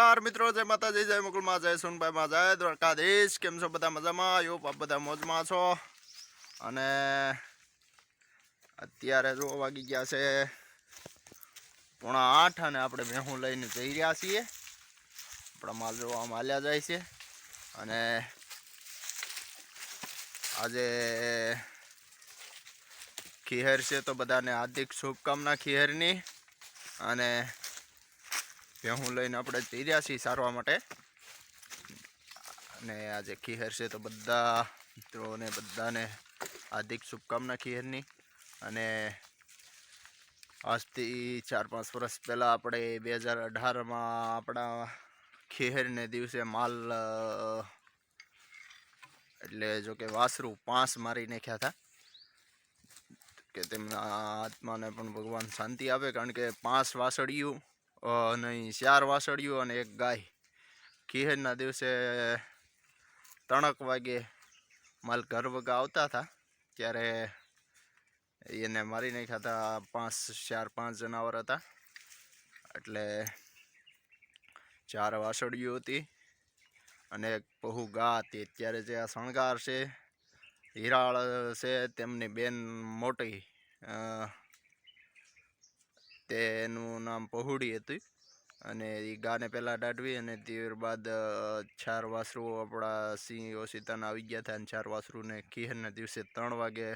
નમસ્કાર મિત્રો, જય માતાજી, જય મુકુલમાં, જય સોનભાઈમાં જય દ્વારકાધીશ. કેમ છો બધા મજામાં? યો આપ બધા મોજમાં છો. અને અત્યારે જો વાગી ગયા છે પોણા આઠ અને આપણે ભેહું લઈને જઈ રહ્યા છીએ. આપણા માલ જોવા માલ્યા જાય છે. અને આજે ખીહર છે તો બધાને હાર્દિક શુભકામના ખીહરની અને ભેહું લઈને આપણે જઈ છીએ સારવા માટે. અને આજે ખીહર છે તો બધા મિત્રોને, બધાને હાર્દિક શુભકામના ખીહરની. અને આજથી ચાર પાંચ વર્ષ પહેલાં આપણે બે હજાર અઢારમાં આપણા ખીહરને દિવસે માલ એટલે જો કે વાસરું પાંચ મારી નાખ્યા હતા. કે તેમના આત્માને પણ ભગવાન શાંતિ આપે, કારણ કે પાંચ વાસળિયું નહીં ચાર વાસળીઓ અને એક ગાય. ખીહરના દિવસે તણક વાગે માલ ઘર વગા આવતા હતા, ત્યારે એને મારી નાખ્યા હતા પાંચ, ચાર, પાંચ જનાવર હતા. એટલે ચાર વાસળીઓ હતી અને એક પહુ ગા હતી. અત્યારે જે આ શણગાર છે, હિરાળ છે, તેમની બેન મોટી તેનું નામ પહુડી હતું. અને એ ગાને પહેલાં દાઢવી અને ત્યારબાદ ચાર વાસરુઓ આપણા સિંહ સીતાના આવી ગયા હતા અને ચાર વાસરુને ખીહરના દિવસે ત્રણ વાગે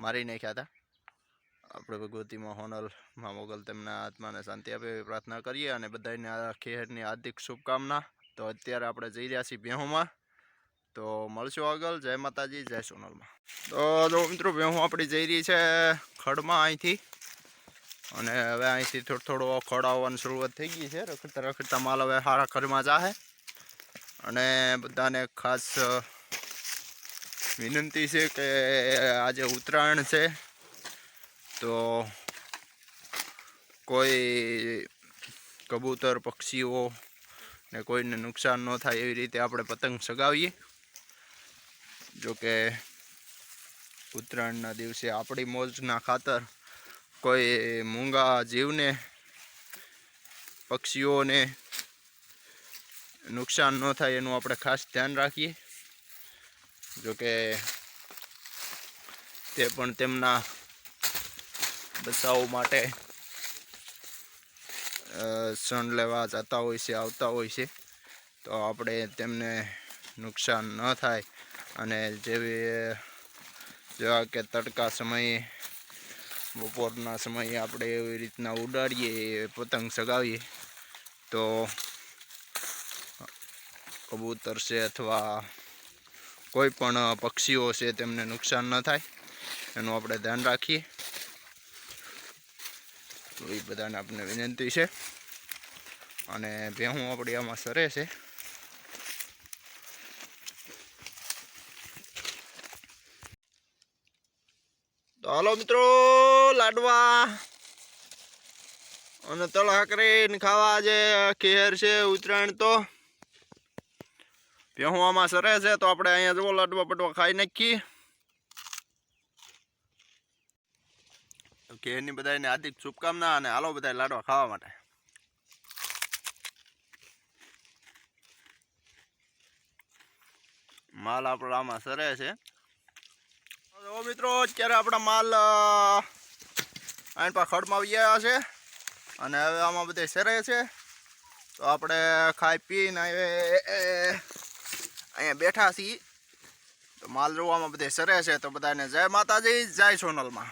મારી નાખ્યા હતા. આપણે ભગવતીમાં હોનલ મા મોગલ તેમના આત્માને શાંતિ આપે એવી પ્રાર્થના કરીએ અને બધાને આ ખેહરની હાર્દિક શુભકામના. તો અત્યારે આપણે જઈ રહ્યા છીએ ભેહુમાં. તો મળશું આગળ. જય માતાજી, જય સોનલમાં. તો જો મિત્રો બેહું આપણી જઈ રહી છે ખડમાં અહીંથી. અને હવે અહીંથી થોડો થોડો ખડ આવવાની શરૂઆત થઈ ગઈ છે. રખડતા રખડતા માલ હવે સારા ઘરમાં જાહે. અને બધાને ખાસ વિનંતી છે કે આજે ઉત્તરાયણ છે. તો કોઈ કબૂતર, પક્ષીઓ ને કોઈને નુકસાન ન થાય એવી રીતે આપણે પતંગ સગાવીએ. જોકે ઉત્તરાયણના દિવસે આપણી મોજના ખાતર કોઈ મૂંગા જીવને, પક્ષીઓને નુકસાન ન થાય એનું આપણે ખાસ ધ્યાન રાખીએ. જોકે તે પણ તેમના બચાવ માટે સણ લેવા જતા હોય છે, આવતા હોય છે. તો આપણે તેમને નુકસાન ન થાય અને જેવી, જેવા કે તડકા સમયે બપોરના સમયે આપણે એવી રીતના ઉડાડીએ, પતંગ સગાવીએ તો કબૂતર છે અથવા કોઈ પણ પક્ષીઓ છે તેમને નુકસાન ન થાય. એનું આપણે ધ્યાન રાખીએ. તો એ બધાને આપણે વિનંતી છે. અને ભેહું આપણી આમાં સરે છે. તો હાલો મિત્રો, લાડવા. અને તળા ખાવા જે ખેર છે ઉત્તરાયણ તો. ભેહું સરે છે, તો આપણે અહીંયા જવો લાડવા પટવા ખાઈ નાખીએ. ઘેરની બધાને હાર્દિક શુભકામના અને હાલો બધા લાડવા ખાવા માટે. માલ આપણો આમાં સરે છે. તો મિત્રો, અત્યારે આપણા માલ આઈન પા ખડમાં આવી ગયા છે. અને હવે આમાં બધે સરે છે. તો આપણે ખાઈ પીને હવે અહીંયા બેઠા છીએ. તો માલ જોવામાં બધે સરે છે. તો બધાને જય માતાજી, જય સોનલમાં.